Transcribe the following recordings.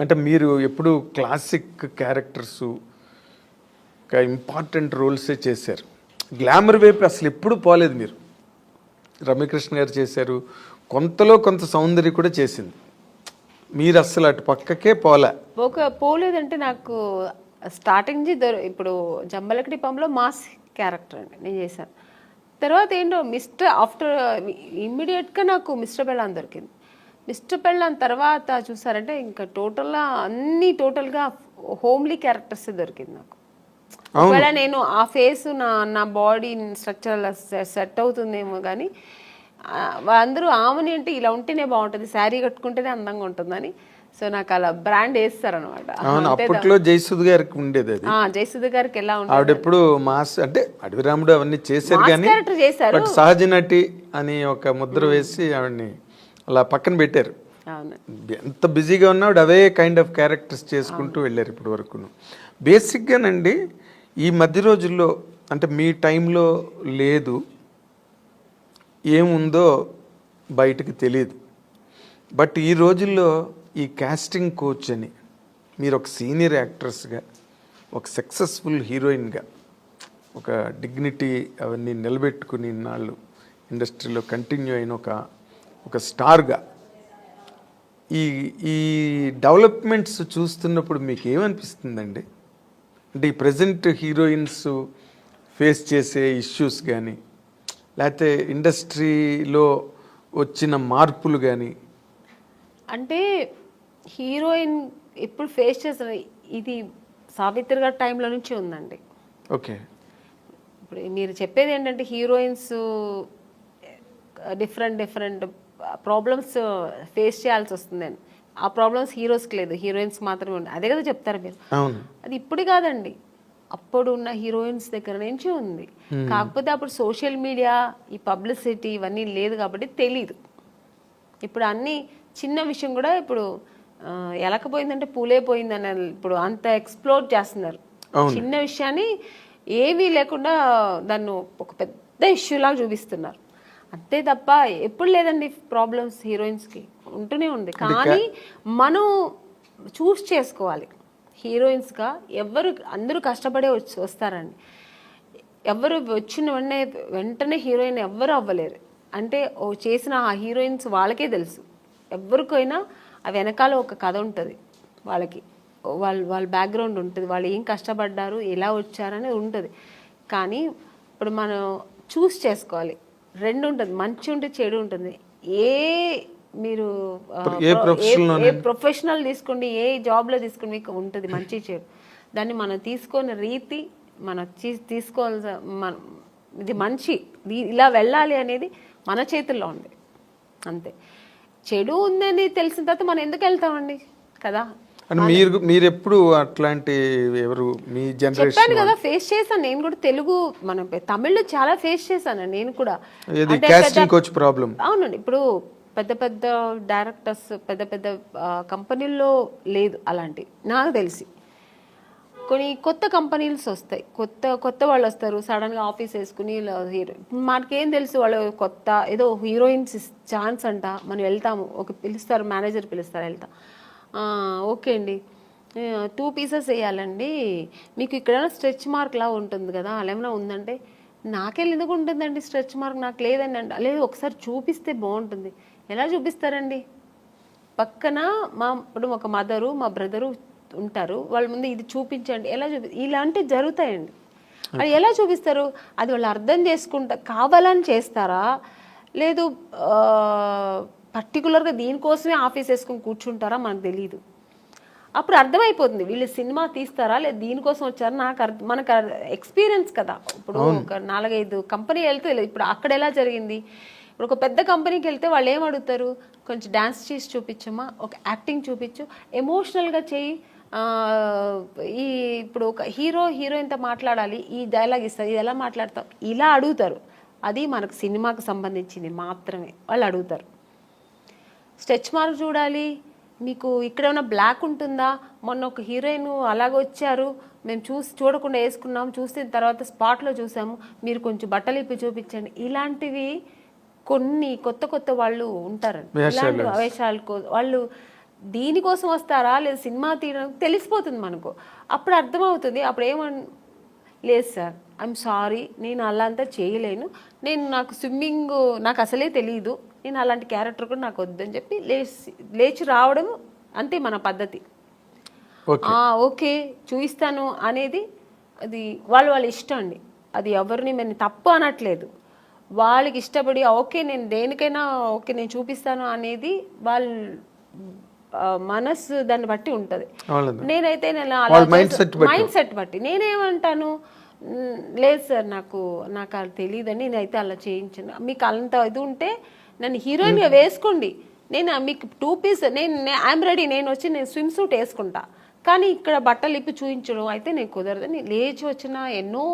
అంటే మీరు ఎప్పుడు క్లాసిక్ క్యారెక్టర్స్ ఇంపార్టెంట్ రోల్సే చేశారు. గ్లామర్ వైపు అసలు ఎప్పుడు పోలేదు మీరు. రమ్యకృష్ణ గారు చేశారు కొంతలో కొంత సౌందర్య కూడా చేసింది. మీరు అస్సలు అటు పక్కకే పోలే. ఒక పోలేదంటే నాకు స్టార్టింగ్ నుంచి ఇప్పుడు జంబలకడి పంలో మాస్ క్యారెక్టర్ అండి నేను చేశాను. తర్వాత ఏంటో మిస్టర్ ఆఫ్టర్ ఇమ్మీడియట్గా నాకు మిస్టర్ బెళ్ళాన్ దొరికింది. మిస్టర్ పెళ్ళాన్ తర్వాత చూసారంటే ఇంకా టోటల్గా అన్ని టోటల్గా హోమ్లీ క్యారెక్టర్స్ దొరికింది నాకు. ఒకవేళ నేను ఆ ఫేస్ నా నా బాడీ స్ట్రక్చర్ సెట్ అవుతుందేమో కానీ అందరూ ఆమెని అంటే ఇలా ఉంటేనే బాగుంటుంది శారీ కట్టుకుంటేనే అందంగా ఉంటుందని. సో నాకు అలా బ్రాండ్ వేస్తారనమాట అప్పట్లో జయసుద్ గారికి ఉండేది అది. జయసుధ గారికి ఎలా ఉంటుంది ఆవిడ ఎప్పుడు మాస్ అంటే అడవి రాముడు అవన్నీ చేశారు కానీ చేశారు. సహజ నటి అని ఒక ముద్ర వేసి ఆవిడని అలా పక్కన పెట్టారు. ఎంత బిజీగా ఉన్నా ఆవిడ అవే కైండ్ ఆఫ్ క్యారెక్టర్స్ చేసుకుంటూ వెళ్ళారు ఇప్పటి వరకును. బేసిక్గానండి ఈ మధ్య రోజుల్లో అంటే మీ టైంలో లేదు ఏముందో బయటకు తెలియదు బట్ ఈ రోజుల్లో ఈ కాస్టింగ్ కోచ్ అని మీరు ఒక సీనియర్ యాక్ట్రెస్గా ఒక సక్సెస్ఫుల్ హీరోయిన్గా ఒక డిగ్నిటీ అవన్నీ నిలబెట్టుకుని ఇన్నాళ్ళు ఇండస్ట్రీలో కంటిన్యూ అయిన ఒక ఒక స్టార్గా. ఈ ఈ డెవలప్మెంట్స్ చూస్తున్నప్పుడు మీకు ఏమనిపిస్తుందండి? అంటే ఈ ప్రజెంట్ హీరోయిన్స్ ఫేస్ చేసే ఇష్యూస్ కానీ లేకపోతే ఇండస్ట్రీలో వచ్చిన మార్పులు కానీ అంటే హీరోయిన్ ఇప్పుడు ఫేస్ చేసిన ఇది సావిత్రి గారి టైంలో నుంచి ఉందండి. ఓకే. ఇప్పుడు మీరు చెప్పేది ఏంటంటే heroines different different problems face చేయాల్సి వస్తుందని ఆ ప్రాబ్లమ్స్ హీరోస్కి లేదు. హీరోయిన్స్ మాత్రమే ఉంది అదే కదా చెప్తారు మీరు. అది ఇప్పుడు కాదండి. అప్పుడు ఉన్న హీరోయిన్స్ దగ్గర నుంచి ఉంది. కాకపోతే అప్పుడు సోషల్ మీడియా ఈ పబ్లిసిటీ ఇవన్నీ లేదు కాబట్టి తెలీదు. ఇప్పుడు అన్ని చిన్న విషయం కూడా ఇప్పుడు ఎలకపోయిందంటే పూలే పోయిందని ఇప్పుడు అంత ఎక్స్ప్లోర్ చేస్తున్నారు. చిన్న విషయాన్ని ఏమీ లేకుండా దాన్ని ఒక పెద్ద ఇష్యూ లాగా చూపిస్తున్నారు. అంతే తప్ప ఎప్పుడు లేదండి ప్రాబ్లమ్స్ హీరోయిన్స్కి ఉంటూనే ఉంది. కానీ మనం చూస్ చేసుకోవాలి. హీరోయిన్స్గా ఎవరు అందరూ కష్టపడే వచ్చి వస్తారండి. ఎవరు వచ్చిన వెంటనే వెంటనే హీరోయిన్ ఎవ్వరు అవ్వలేరు. అంటే ఓ చేసిన ఆ హీరోయిన్స్ వాళ్ళకే తెలుసు. ఎవరికైనా ఆ వెనకాల ఒక కథ ఉంటుంది వాళ్ళకి. వాళ్ళ వాళ్ళ బ్యాక్గ్రౌండ్ ఉంటుంది. వాళ్ళు ఏం కష్టపడ్డారు ఎలా వచ్చారనేది ఉంటుంది. కానీ ఇప్పుడు మనం చూస్ చేసుకోవాలి. రెండు ఉంటుంది మంచి ఉంటుంది చెడు ఉంటుంది ఏ మీరు ఏ ప్రొఫెషనల్ తీసుకోండి ఏ జాబ్లో తీసుకోండి మీకు ఉంటుంది మంచి చెడు. దాన్ని మనం తీసుకునే రీతి మన తీసుకోవాల్సిన మన ఇది మంచి. ఇలా వెళ్ళాలి అనేది మన చేతుల్లో ఉంది. అంతే. చెడు ఉందని తెలిసిన తర్వాత మనం ఎందుకు వెళ్తామండి? కదా? అని మీరు మీరు ఎప్పుడు అట్లాంటి ఎవరు మీ జనరేషన్ చెప్పాను కదా ఫేస్ చేశాను. నేను కూడా తెలుగు మన తమిళ్ళో చాలా ఫేస్ చేశాను నేను కూడా. ఏది అంటే కాస్టింగ్ కోచ్ ప్రాబ్లం అవునండి. ఇప్పుడు పెద్ద పెద్ద డైరెక్టర్స్ పెద్ద పెద్ద కంపెనీల్లో లేదు అలాంటి. నాకు తెలిసి. కొన్ని కొత్త కంపెనీస్ వస్తాయి. కొత్త కొత్త వాళ్ళు వస్తారు. సడన్గా ఆఫీస్ వేసుకుని హీరో మనకేం తెలుసు వాళ్ళు కొత్త ఏదో హీరోయిన్స్ ఛాన్స్ అంట. మనం వెళ్తాము. ఒక పిలుస్తారు మేనేజర్ పిలుస్తారు వెళ్తాం. "ఆ, ఓకే అండి. టూ పీసెస్ వేయాలండి. మీకు ఇక్కడ స్ట్రెచ్ మార్క్ లా ఉంటుంది కదా అలా ఏమైనా ఉందంటే నాకెళ్ళి ఎందుకు ఉంటుందండి స్ట్రెచ్ మార్క్? నాకు లేదండి అంట. లేదు ఒకసారి చూపిస్తే బాగుంటుంది. ఎలా చూపిస్తారండి? పక్కన మా ఇప్పుడు ఒక మదరు మా బ్రదరు ఉంటారు. వాళ్ళ ముందు ఇది చూపించండి. ఎలా చూపి ఇలాంటివి జరుగుతాయండి. అది ఎలా చూపిస్తారు? అది వాళ్ళు అర్థం చేసుకుంటా కావాలని చేస్తారా? లేదు పర్టికులర్గా దీనికోసమే ఆఫీస్ వేసుకొని కూర్చుంటారా మనకు తెలియదు అప్పుడు అర్థమైపోతుంది. వీళ్ళు సినిమా తీస్తారా? లేదు దీనికోసం వచ్చారా? నాకు అర్థం మనకు ఎక్స్పీరియన్స్ కదా. ఇప్పుడు ఒక నాలుగైదు కంపెనీ వెళ్తే ఇప్పుడు అక్కడ ఎలా జరిగింది? ఇప్పుడు ఒక పెద్ద కంపెనీకి వెళ్తే వాళ్ళు ఏం అడుగుతారు? కొంచెం డాన్స్ చేసి చూపించమ్మా ఒక యాక్టింగ్ చూపించు. ఎమోషనల్గా చేయి. ఈ ఇప్పుడు ఒక హీరో హీరోయిన్తో మాట్లాడాలి. ఈ డైలాగ్ ఇస్తారు ఇది ఎలా మాట్లాడతాం ఇలా అడుగుతారు. అది మనకు సినిమాకు సంబంధించింది మాత్రమే. వాళ్ళు అడుగుతారు. స్ట్రెచ్ మార్క్ చూడాలి. మీకు ఇక్కడ ఏమైనా బ్లాక్ ఉంటుందా? మొన్న ఒక హీరోయిన్ అలాగ వచ్చారు. మేము చూసి చూడకుండా వేసుకున్నాం. చూసిన తర్వాత స్పాట్లో చూసాము. మీరు కొంచెం బట్టలు ఇప్పి చూపించండి. ఇలాంటివి కొన్ని కొత్త కొత్త వాళ్ళు ఉంటారండి ఇలాంటి కో- వాళ్ళు దీనికోసం వస్తారా? లేదా సినిమా తీయడం తెలిసిపోతుంది మనకు. అప్పుడు అర్థమవుతుంది. అప్పుడు ఏమన్ లేదు సార్. ఐఎమ్ సారీ నేను అలా అంతా చేయలేను. నేను నాకు స్విమ్మింగ్ నాకు అసలే తెలియదు నేను అలాంటి క్యారెక్టర్ కూడా నాకు వద్దని చెప్పి లేచి లేచి రావడం అంతే మన పద్ధతి. ఓకే. ఆ, ఓకే చూపిస్తాను అనేది అది వాళ్ళు వాళ్ళ ఇష్టం అండి. అది ఎవరిని మేము తప్పు అనట్లేదు. వాళ్ళకి ఇష్టపడి ఓకే నేను దేనికైనా ఓకే నేను చూపిస్తాను అనేది వాళ్ళ మనస్సు దాన్ని బట్టి ఉంటుంది. నేనైతే నేను. మైండ్ సెట్ బట్టి. నేనేమంటాను? "మ్, లేదు సార్ నాకు నాకు అది తెలియదని నేనైతే అలా చేయించాను. మీకు అంత ఇది ఉంటే నన్ను హీరోయిన్గా వేసుకోండి. నేను మీకు టూ పీస్ నేను ఐఎమ్ రెడీ నేను వచ్చి నేను స్విమ్ సూట్ వేసుకుంటా. కానీ ఇక్కడ బట్టలు ఇప్పి చూపించడం అయితే నేను కుదరదని లేచి వచ్చిన ఎన్నో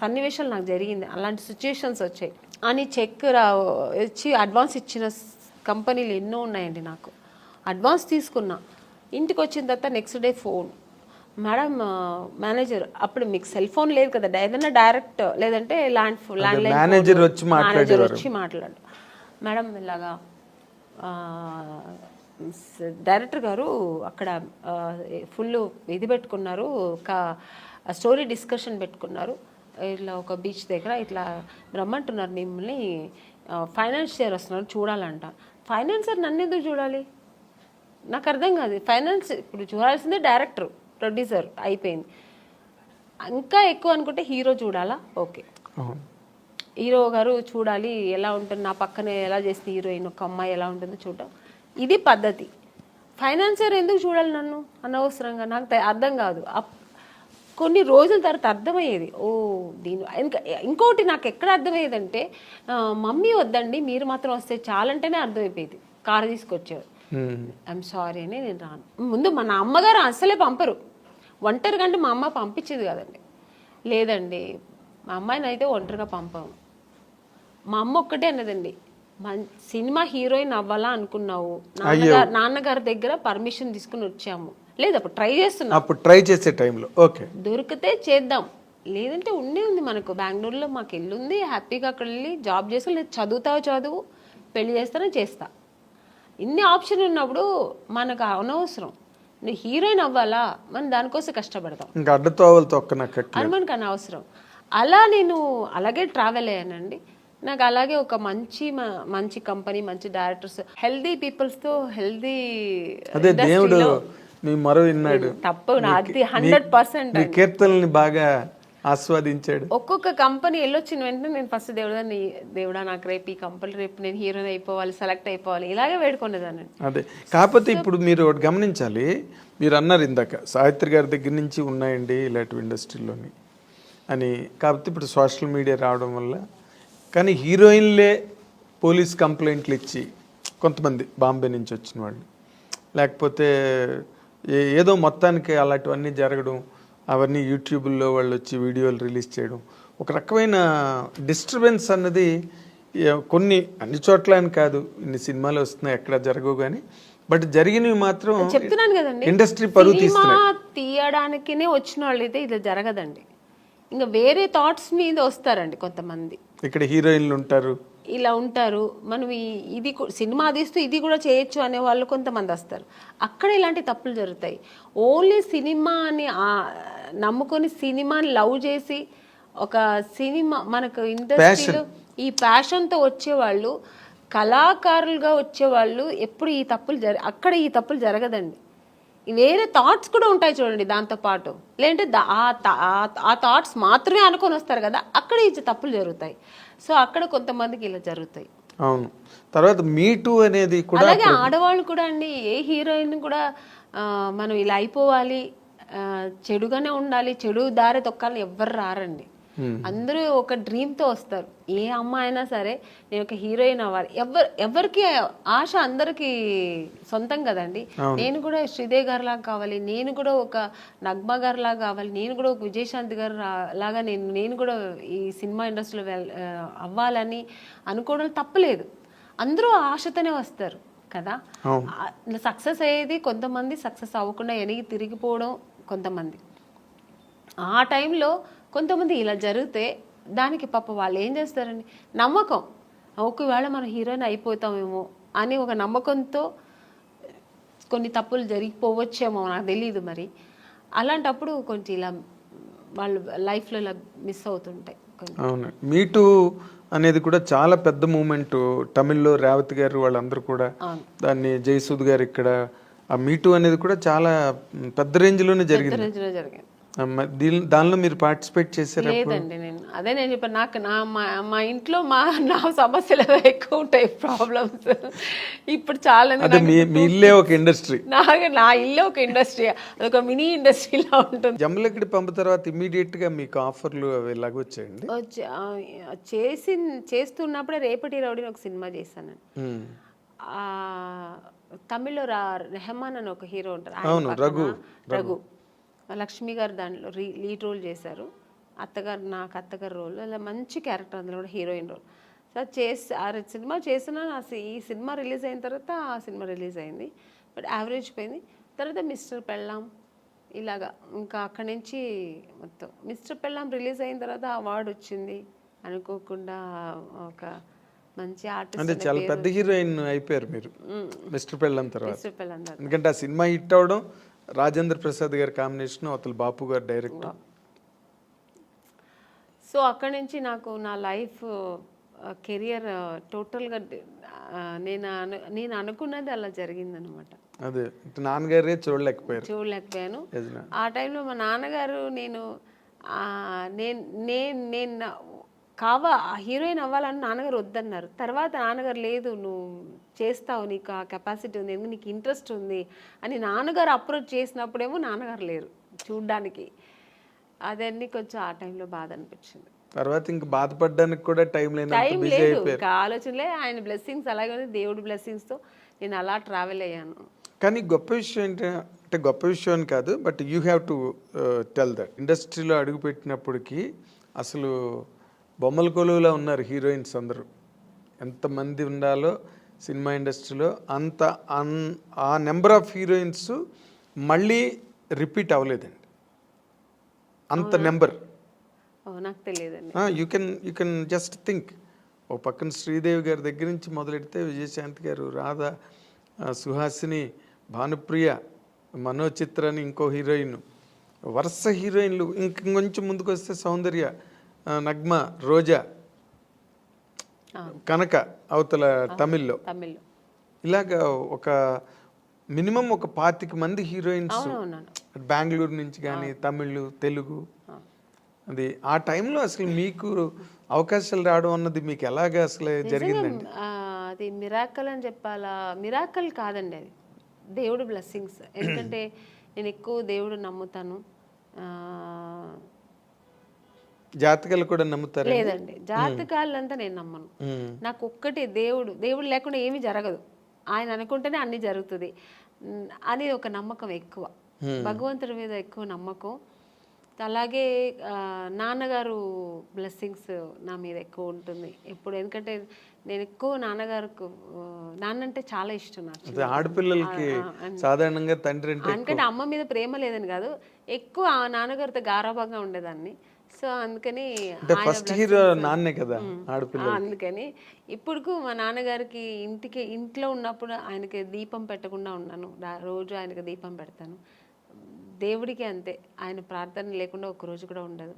సన్నివేశాలు నాకు జరిగింది. అలాంటి సిచ్యుయేషన్స్ వచ్చాయి. అని చెక్ రా ఇచ్చి అడ్వాన్స్ ఇచ్చిన కంపెనీలు ఎన్నో ఉన్నాయండి నాకు. అడ్వాన్స్ తీసుకున్నా. ఇంటికి వచ్చిన తర్వాత next day phone madam manager అప్పుడు మీకు సెల్ ఫోన్ లేదు కదా. ఏదైనా డైరెక్ట్ లేదంటే ల్యాండ్ ల్యాండ్ లైన్ manager వచ్చి మేనేజర్ వచ్చి మాట్లాడు. మేడం ఇలాగా డైరెక్టర్ గారు అక్కడ ఫుల్ ఇది పెట్టుకున్నారు ఒక స్టోరీ డిస్కషన్ పెట్టుకున్నారు. ఇట్లా ఒక బీచ్ దగ్గర ఇట్లా రమ్మంటున్నారు మిమ్మల్ని. ఫైనాన్షియర్ వస్తున్నారు చూడాలంట. ఫైనాన్సర్ నన్ను ఎందుకు చూడాలి? నాకు అర్థం కాదు. ఫైనాన్స్ ఇప్పుడు చూడాల్సిందే డైరెక్టర్ ప్రొడ్యూసర్ అయిపోయింది. ఇంకా ఎక్కువ అనుకుంటే హీరో చూడాలా? ఓకే. హీరో గారు చూడాలి ఎలా ఉంటుంది నా పక్కనే ఎలా చేస్తుంది హీరోయిన్ ఒక అమ్మాయి ఎలా ఉంటుందో చూడటం ఇది పద్ధతి. ఫైనాన్సర్ ఎందుకు చూడాలి నన్ను? అనవసరంగా నాకు అర్థం కాదు. కొన్ని రోజుల తర్వాత అర్థమయ్యేది. ఓ దీని ఇంకా ఇంకోటి నాకు ఎక్కడ అర్థమయ్యేదంటే మమ్మీ వద్దండి మీరు మాత్రం వస్తే చాలంటేనే అర్థమైపోయేది. కారు తీసుకొచ్చారు. ఉమ్. ఐఎమ్ సారీ అని నేను రాను. ముందు మన అమ్మగారు అస్సలే పంపరు. ఒంటరిగా అంటే మా అమ్మ పంపించేది కదండి. లేదండి మా అమ్మాయిని అయితే ఒంటరిగా పంపాము మా అమ్మ ఒక్కటే అన్నదండి సినిమా హీరోయిన్ అవ్వాలా అనుకున్నావు నాన్నగారు నాన్నగారి దగ్గర పర్మిషన్ తీసుకుని వచ్చాము. లేదు అప్పుడు ట్రై చేస్తున్నాం. అప్పుడు ట్రై చేసే టైంలో ఓకే. దొరికితే చేద్దాం. లేదంటే ఉండే ఉంది మనకు బెంగళూరులో మాకు ఇల్లు ఉంది హ్యాపీగా అక్కడ వెళ్ళి జాబ్ చేసి లేదు చదువుతావు చదువు పెళ్ళి చేస్తానో చేస్తా. ఇన్ని ఆప్షన్ ఉన్నప్పుడు మనకు అనవసరం. నువ్వు హీరోయిన్ అవ్వాలా? మనం దానికోసం కష్టపడతాం ఇంకా అడ్డతోవలు తొక్కనక్కట్లేదు అని మనకు అనవసరం అలా నేను అలాగే ట్రావెల్ అయ్యానండి. నాకు అలాగే ఒక మంచి మంచి కంపెనీ మంచి డైరెక్టర్స్ హెల్దీ పీపుల్స్తో హెల్దీ అదే దేవుడు మీ మరో విన్నాడు అది హండ్రెడ్ పర్సెంట్ మీ కీర్తనల్ని బాగా ఆస్వాదించాడు. ఒక్కొక్క కంపెనీ వెళ్ళొచ్చిన వెంటనే నేను ఫస్ట్ దేవుడా నీ దేవుడా నాకు రేపు ఈ కంపెనీ రేపు నేను హీరోయిన్ అయిపోవాలి సెలెక్ట్ అయిపోవాలి ఇలాగే వేడుకునేదాన్ని. అదే. కాకపోతే ఇప్పుడు మీరు ఒకటి గమనించాలి మీరు అన్నారు ఇందాక సావిత్రి గారి దగ్గర నుంచి ఉన్నాయండి ఇలాంటి ఇండస్ట్రీలోని అని. కాకపోతే ఇప్పుడు సోషల్ మీడియా రావడం వల్ల కానీ హీరోయిన్లే పోలీస్ కంప్లైంట్లు ఇచ్చి కొంతమంది బాంబే నుంచి వచ్చిన వాళ్ళు. లేకపోతే ఏ- ఏదో మొత్తానికి అలాంటివన్నీ జరగడం అవన్నీ యూట్యూబ్లో వాళ్ళు వచ్చి వీడియోలు రిలీజ్ చేయడం. ఒక రకమైన డిస్టర్బెన్స్ అన్నది కొన్ని అన్ని చోట్ల అని కాదు ఇన్ని సినిమాలు వస్తున్నాయి ఎక్కడ జరగవు కానీ బట్ జరిగినవి మాత్రం చెప్తున్నాను కదండి. ఇండస్ట్రీ పరువు తీయడానికినే వచ్చిన వాళ్ళు అయితే ఇది జరగదండి. ఇంకా వేరే థాట్స్ మీద వస్తారండి కొంతమంది. ఇక్కడ హీరోయిన్లు ఉంటారు ఇలా ఉంటారు. మనం ఇది సినిమా తీస్తూ ఇది కూడా చేయొచ్చు అనే వాళ్ళు కొంతమంది వస్తారు. అక్కడ ఇలాంటి తప్పులు జరుగుతాయి. ఓన్లీ సినిమాని ఆ- నమ్ముకొని సినిమాని లవ్ చేసి ఒక సినిమా మనకు ఇండస్ట్రీలో ఈ ప్యాషన్తో వచ్చేవాళ్ళు కళాకారులుగా వచ్చేవాళ్ళు ఎప్పుడు ఈ తప్పులు జర అక్కడ ఈ తప్పులు జరగదండి. వేరే థాట్స్ కూడా ఉంటాయి చూడండి దాంతో పాటు. లేదంటే ఆ థాట్స్ మాత్రమే అనుకొని వస్తారు కదా అక్కడ ఈ తప్పులు జరుగుతాయి. సో అక్కడ కొంతమందికి ఇలా జరుగుతాయి. అవును. తర్వాత మీటు అనేది కూడా అలాగే ఆడవాళ్ళు కూడా అండి ఏ హీరోయిన్ కూడా మనం ఇలా అయిపోవాలి చెడుగానే ఉండాలి చెడు దారి తొక్కాలని ఎవ్వరు రారండి. అందరూ ఒక డ్రీమ్తో వస్తారు. ఏ అమ్మాయి అయినా సరే నేను ఒక హీరోయిన్ అవ్వాలి. ఎవరు ఎవరికి ఆశ అందరికి సొంతం కదండి. నేను కూడా శ్రీదేవి గారి లాగా కావాలి. నేను కూడా ఒక నగ్మ గారి లాగా కావాలి. నేను కూడా ఒక విజయశాంతి గారు లాగా నేను నేను కూడా ఈ సినిమా ఇండస్ట్రీలో అవ్వాలని అనుకోవడం తప్పలేదు. అందరూ ఆశతోనే వస్తారు కదా. సక్సెస్ అయ్యేది కొంతమంది సక్సెస్ అవ్వకుండా వెనక్కి తిరిగిపోవడం కొంతమంది. ఆ టైంలో కొంతమంది ఇలా జరిగితే దానికి పాప వాళ్ళు ఏం చేస్తారండి? నమ్మకం. ఒకవేళ మనం హీరోయిన్ అయిపోతామేమో అని ఒక నమ్మకంతో కొన్ని తప్పులు జరిగిపోవచ్చేమో నాకు తెలియదు మరి. అలాంటప్పుడు కొంచెం ఇలా వాళ్ళు లైఫ్లో ఇలా మిస్ అవుతుంటాయి అవును మీటు అనేది కూడా చాలా పెద్ద మూమెంట్. తమిళ్ళో రేవతి గారు వాళ్ళందరూ కూడా. దాన్ని జయసూద్ గారు ఇక్కడ ఆ మీటు అనేది కూడా చాలా పెద్ద రేంజ్లోనే జరిగింది. దానిలో మీరు పార్టిసిపేట్ చేశారా లేదండి నేను. అదే నేను చెప్పాను నాకు నా మా మా ఇంట్లో మా నా సమస్యలు ఎక్కువ ఉంటాయి ప్రాబ్లమ్స్ ఇప్పుడు చాలా మీ ఇల్లే ఒక ఇండస్ట్రీ నాకు నా ఇల్లు ఒక ఇండస్ట్రీ అదొక మినీ ఇండస్ట్రీలా ఉంటుంది. జమ్మలకిడి పంపు తర్వాత ఇమీడియట్గా మీకు ఆఫర్లు అవి ఇలాగ వచ్చాయండి? చేసి చేస్తున్నప్పుడే రేపటి రౌడీని ఒక సినిమా చేశాను. తమిళ్ళో రా రెహమాన్ అని ఒక హీరో ఉంటారు అవును, రఘు, రఘు. లక్ష్మి గారు దాంట్లో రీ లీడ్ రోల్ చేశారు. అత్తగారు నాకు అత్తగారు రోల్. అలా మంచి క్యారెక్టర్ అందులో కూడా హీరోయిన్ రోల్. సో చేసి ఆ సినిమా చేసిన ఈ సినిమా రిలీజ్ అయిన తర్వాత ఆ సినిమా రిలీజ్ అయింది. బట్ యావరేజ్ పోయింది. తర్వాత మిస్టర్ పెళ్ళాం ఇలాగా ఇంకా అక్కడి నుంచి మొత్తం మిస్టర్ పెళ్ళాం రిలీజ్ అయిన తర్వాత అవార్డు వచ్చింది అనుకోకుండా ఒక మంచి ఆర్టిస్ట్ అంటే చాలా పెద్ద హీరోయిన్ అయిపోయారు మీరు. మిస్టర్ పెళ్ళం తర్వాత. మిస్టర్ పెళ్ళాం తర్వాత. ఎందుకంటే ఆ సినిమా హిట్ అవడం రాజేంద్ర ప్రసాద్ గారి కాంబినేషన్ అవతల బాపు గారు డైరెక్టర్ సో అక్కడి నుంచి నాకు నా లైఫ్ కెరియర్ టోటల్గా నేను నేను అనుకున్నది అలా జరిగిందనమాట అదే నాన్నగారే చూడలేకపోయారు. చూడలేకపోయాను. ఆ టైంలో మా నాన్నగారు నేను నేను నేను కావా హీరోయిన్ అవ్వాలని నాన్నగారు వద్దన్నారు. తర్వాత నాన్నగారు లేదు నువ్వు చేస్తావు నీకు ఆ కెపాసిటీ ఉంది ఎందుకు నీకు ఇంట్రెస్ట్ ఉంది అని నాన్నగారు అప్రోచ్ చేసినప్పుడేమో నాన్నగారు లేరు చూడ్డానికి. అదన్నీ కొంచెం ఆ టైంలో బాధ అనిపించింది. తర్వాత ఇంక బాధపడడానికి కూడా టైం లేనంత టైం లేదు. ఆలోచనలే ఆయన బ్లెస్సింగ్స్ అలాగే ఉంది దేవుడి బ్లెస్సింగ్స్తో నేను అలా ట్రావెల్ అయ్యాను. కానీ గొప్ప విషయం ఏంటంటే గొప్ప విషయం అని కాదు but you have to tell that ఇండస్ట్రీలో అడుగుపెట్టినప్పటికీ అసలు బొమ్మల కొలువులో ఉన్నారు హీరోయిన్స్ అందరూ. ఎంతమంది ఉండాలో సినిమా ఇండస్ట్రీలో అంత అన్ ఆ నెంబర్ ఆఫ్ హీరోయిన్స్ మళ్ళీ రిపీట్ అవ్వలేదండి. అంత నెంబర్. నాకు తెలియదండి. You can you can just think ఓ పక్కన శ్రీదేవి గారి దగ్గర నుంచి మొదలెడితే విజయశాంతి గారు రాధ సుహాసిని భానుప్రియ మనోచిత్ర అని ఇంకో హీరోయిన్. వరుస హీరోయిన్లు. ఇంక ఇంకొంచెం ముందుకు వస్తే సౌందర్య. నగ్మ రోజా కనక అవతల తమిళ్ళో. ఇలాగ ఒక మినిమం ఒక పాతిక మంది హీరోయిన్స్ బెంగళూరు నుంచి కానీ తమిళ్ తెలుగు. అది ఆ టైంలో అసలు మీకు అవకాశాలు రావడం అన్నది మీకు ఎలాగ అసలు జరిగిందండి? అది మిరాకల్ అని చెప్పాలా? మిరాకల్ కాదండి అది. దేవుడు బ్లెస్సింగ్స్. ఎందుకంటే నేను ఎక్కువ దేవుడు నమ్ముతాను. జాతకాలు కూడా నమ్ముతారు లేదండి. జాతకాలంతా నేను నమ్మను. నాకు ఒక్కటి దేవుడు దేవుడు లేకుండా ఏమీ జరగదు. ఆయన అనుకుంటేనే అన్ని జరుగుతుంది. అని ఒక నమ్మకం ఎక్కువ. భగవంతుడి మీద ఎక్కువ నమ్మకం. అలాగే నాన్నగారు బ్లెస్సింగ్స్ నా మీద ఎక్కువ ఉంటుంది ఎప్పుడు. ఎందుకంటే నేను ఎక్కువ నాన్నగారికి ఆ, నాన్న అంటే చాలా ఇష్టం నాకు. ఆడపిల్లలకి సాధారణంగా తండ్రి అంటే ఎందుకంటే అమ్మ మీద ప్రేమ లేదని కాదు. ఎక్కువ ఆ నాన్నగారితో గారాభంగా ఉండేదాన్ని. సో అందుకని అంటే ఫస్ట్ హీరో నాన్నే కదా ఆడపిల్ల అందుకని ఇప్పుడు మా నాన్నగారికి ఇంటికి ఇంట్లో ఉన్నప్పుడు ఆయనకి దీపం పెట్టకుండా ఉన్నాను. రోజు ఆయనకి దీపం పెడతాను. దేవుడికి అంతే. ఆయన ప్రార్థన లేకుండా ఒక్క రోజు కూడా ఉండదు.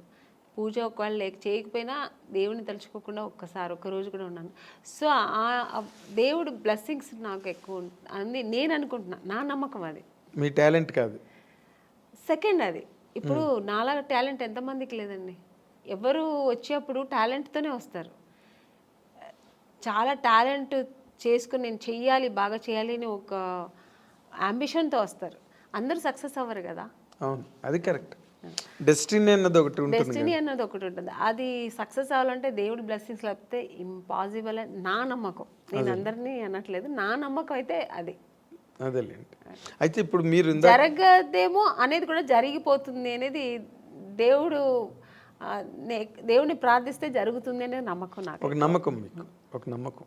పూజ ఒకవేళ లేక చేయకపోయినా దేవుని తలుచుకోకుండా ఒక్కసారి ఒక్క రోజు కూడా ఉన్నాను. సో ఆ దేవుడు బ్లెస్సింగ్స్ నాకు ఎక్కువ అని నేను అనుకుంటున్నా. నా నమ్మకం అది. మీ టాలెంట్ కాదు. సెకండ్ అది. ఇప్పుడు నాలాగా టాలెంట్ ఎంతమందికి లేదండి. ఎవరు వచ్చేప్పుడు టాలెంట్తోనే వస్తారు. చాలా టాలెంట్ చేసుకుని నేను చెయ్యాలి బాగా చేయాలి అని ఒక అంబిషన్తో వస్తారు. అందరూ సక్సెస్ అవ్వరు కదా. అవును అది కరెక్ట్. డెస్టినీ అన్నది ఒకటి ఉంటుంది డెస్టినీ అన్నది ఒకటి ఉంటుంది. అది సక్సెస్ అవ్వాలంటే దేవుడి బ్లెస్సింగ్స్ లేకపోతే ఇంపాసిబుల్ అని నా నమ్మకం. నేను అందరినీ అనట్లేదు. నా నమ్మకం అయితే అది. అదేలేండి. అయితే ఇప్పుడు మీరు జరగదేమో అనేది కూడా జరిగిపోతుంది అనేది దేవుడు దేవుని ప్రార్థిస్తే జరుగుతుంది అనే నమ్మకం నాకు. ఒక నమ్మకం మీకు ఒక నమ్మకం.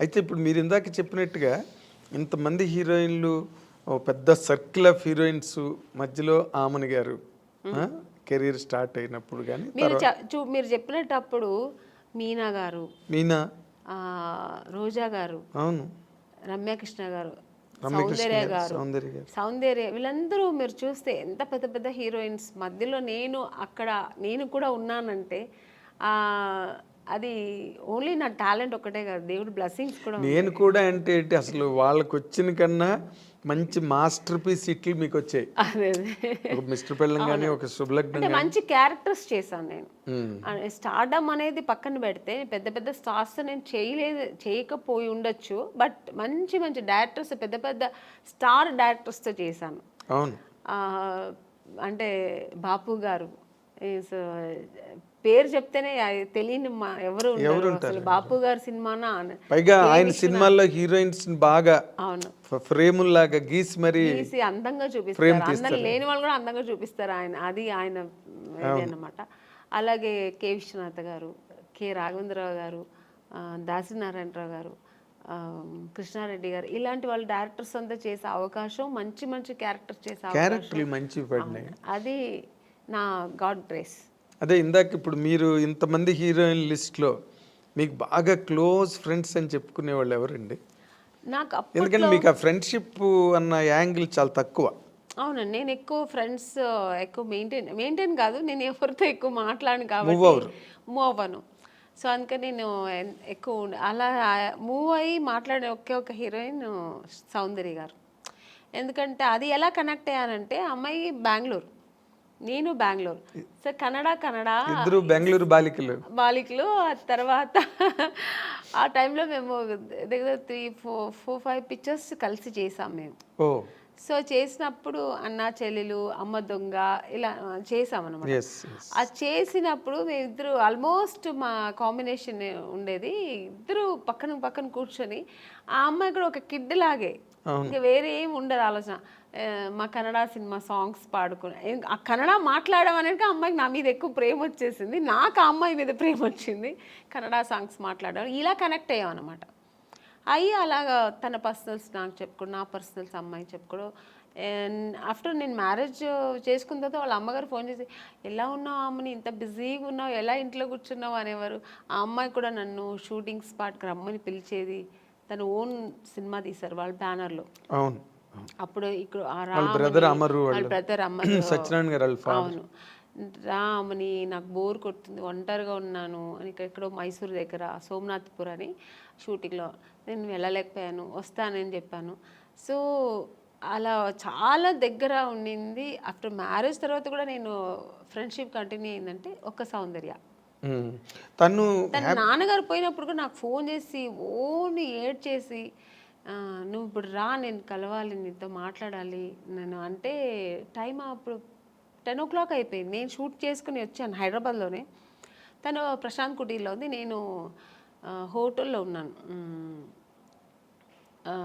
అయితే ఇప్పుడు మీరు ఇందాక చెప్పినట్టుగా ఇంతమంది హీరోయిన్లు పెద్ద సర్కిల్ ఆఫ్ హీరోయిన్స్ మధ్యలో ఆమని గారు కెరీర్ స్టార్ట్ అయినప్పుడు కానీ మీరు మీరు చెప్పినప్పుడు మీనా గారు మీనా? రోజా గారు అవును. రమ్యకృష్ణ గారు సౌందర్య గారు, సౌందర్య వీళ్ళందరూ మీరు చూస్తే ఎంత పెద్ద పెద్ద హీరోయిన్స్ మధ్యలో నేను అక్కడ నేను కూడా ఉన్నానంటే ఆ, అది ఓన్లీ నా టాలెంట్ ఒకటే కాదు దేవుడు బ్లెస్సింగ్స్ కూడా. నేను కూడా అంటే అసలు వాళ్ళకి వచ్చిన కన్నా మంచి మాస్టర్ పీస్ ఇట్లు మీకు వచ్చాయి ఒక మిస్టర్ పెళ్ళం కానీ ఒక శుభలగ్నం మంచి క్యారెక్టర్స్ చేశాను నేను. స్టార్డమ్ అనేది పక్కన పెడితే పెద్ద పెద్ద స్టార్స్ నేను చేయలేదు చేయకపోయి ఉండొచ్చు బట్ మంచి మంచి డైరెక్టర్స్ పెద్ద పెద్ద స్టార్ డైరెక్టర్స్తో చేశాను. అవును. ఆ, అంటే బాపు గారు పేరు చెప్తేనే తెలియని మా ఎవరు అసలు. బాపు గారి సినిమానా. పైగా ఆయన సినిమాల్లో హీరోయిన్స్ బాగా అవును. ఫ్రేముల్లాగా గీసి మరి తీసి అందంగా చూపిస్తారు. అందం లేని వాళ్ళు కూడా అందంగా చూపిస్తారు ఆయన. అది ఆయన ఇది అన్నమాట. అలాగే కె విశ్వనాథ్ గారు కె రాఘవేంద్రరావు గారు ఆ, దాసినారాయణరావు గారు కృష్ణారెడ్డి గారు. ఇలాంటి వాళ్ళు డైరెక్టర్స్ అంతా చేసే అవకాశం మంచి మంచి క్యారెక్టర్ చేసే అవకాశం. పడినాయి. అది నా గాడ్ గ్రేస్. అదే ఇందాక ఇప్పుడు మీరు ఇంతమంది హీరోయిన్ లిస్ట్లో మీకు బాగా క్లోజ్ ఫ్రెండ్స్ అని చెప్పుకునే వాళ్ళు ఎవరండి? నాకు ఎందుకంటే మీకు ఆ ఫ్రెండ్షిప్ అన్న యాంగిల్ చాలా తక్కువ. అవునండి నేను ఎక్కువ ఫ్రెండ్స్ ఎక్కువ మెయింటైన్ మెయింటైన్ కాదు నేను ఎవరితో ఎక్కువ మాట్లాడను కాబట్టి మూవ్ అవ్వను. సో అందుకని నేను ఎక్కువ అలా మూవ్ అయ్యి మాట్లాడే ఒకే ఒక హీరోయిన్ సౌందర్య గారు. ఎందుకంటే అది ఎలా కనెక్ట్ అయ్యానంటే అమ్మాయి బెంగళూరు. నేను బెంగళూరు. సో కన్నడ కన్నడ ఇద్దరు బెంగళూరు బాలికలు. బాలికలు ఆ తర్వాత ఆ టైంలో మేము దగ్గర three four four five pictures కలిసి చేసాం మేము. సో చేసినప్పుడు అన్నా చెల్లెలు అమ్మ దొంగ ఇలా చేసాం అనమాట ఆ చేసినప్పుడు మేము ఇద్దరు ఆల్మోస్ట్ మా కాంబినేషన్ ఉండేది. ఇద్దరు పక్కన పక్కన కూర్చొని ఆ అమ్మాయి కూడా ఒక కిడ్ లాగే. ఇంకా వేరే ఏం ఉండదు ఆలోచన. మా కన్నడ సినిమా సాంగ్స్ పాడుకునే. ఆ కన్నడ మాట్లాడడం అనేది అమ్మాయికి నా మీద ఎక్కువ ప్రేమ వచ్చేసింది. నాకు ఆ అమ్మాయి మీద ప్రేమ వచ్చింది. కన్నడ సాంగ్స్ మాట్లాడడం. ఇలా కనెక్ట్ అయ్యాం అనమాట అయ్యి అలాగా తన పర్సనల్స్ నాకు చెప్పుకోడు నా పర్సనల్స్ అమ్మాయి చెప్పుకోవడం ఆఫ్టర్ నేను మ్యారేజ్ చేసుకున్న తర్వాత వాళ్ళ అమ్మగారు ఫోన్ చేసి ఎలా ఉన్నావు అమ్మని ఇంత బిజీగా ఉన్నావు? ఎలా ఇంట్లో కూర్చున్నావు? అనేవారు. ఆ అమ్మాయి కూడా నన్ను షూటింగ్ స్పాట్కి రమ్మని పిలిచేది తను ఓన్ సినిమా తీశారు వాళ్ళ బ్యానర్లో అవును. అప్పుడు ఇక్కడ బ్రదర్ అమరు బ్రదర్ అమరు. సత్యనారాయణ గారు. అవును. రామని నాకు బోర్ కొడుతుంది ఒంటరిగా ఉన్నాను. అని ఇక్కడ ఎక్కడో మైసూర్ దగ్గర సోమనాథ్పూర్ అని షూటింగ్లో. నేను వెళ్ళలేకపోయాను వస్తానని చెప్పాను. సో అలా చాలా దగ్గర ఉండింది. ఆఫ్టర్ మ్యారేజ్ తర్వాత కూడా నేను ఫ్రెండ్షిప్ కంటిన్యూ అయిందంటే ఒక సౌందర్య. తను తన నాన్నగారు పోయినప్పుడు కూడా నాకు ఫోన్ చేసి ఓని ఏడ్ చేసి "ఆ, నువ్వు ఇప్పుడు రా నేను కలవాలి నీతో మాట్లాడాలి. నేను అంటే టైం అప్పుడు టెన్ ఓ క్లాక్ అయిపోయింది. నేను షూట్ చేసుకుని వచ్చాను హైదరాబాద్లోనే. తను ప్రశాంత్ కుటీర్లో ఉంది. నేను హోటల్లో ఉన్నాను.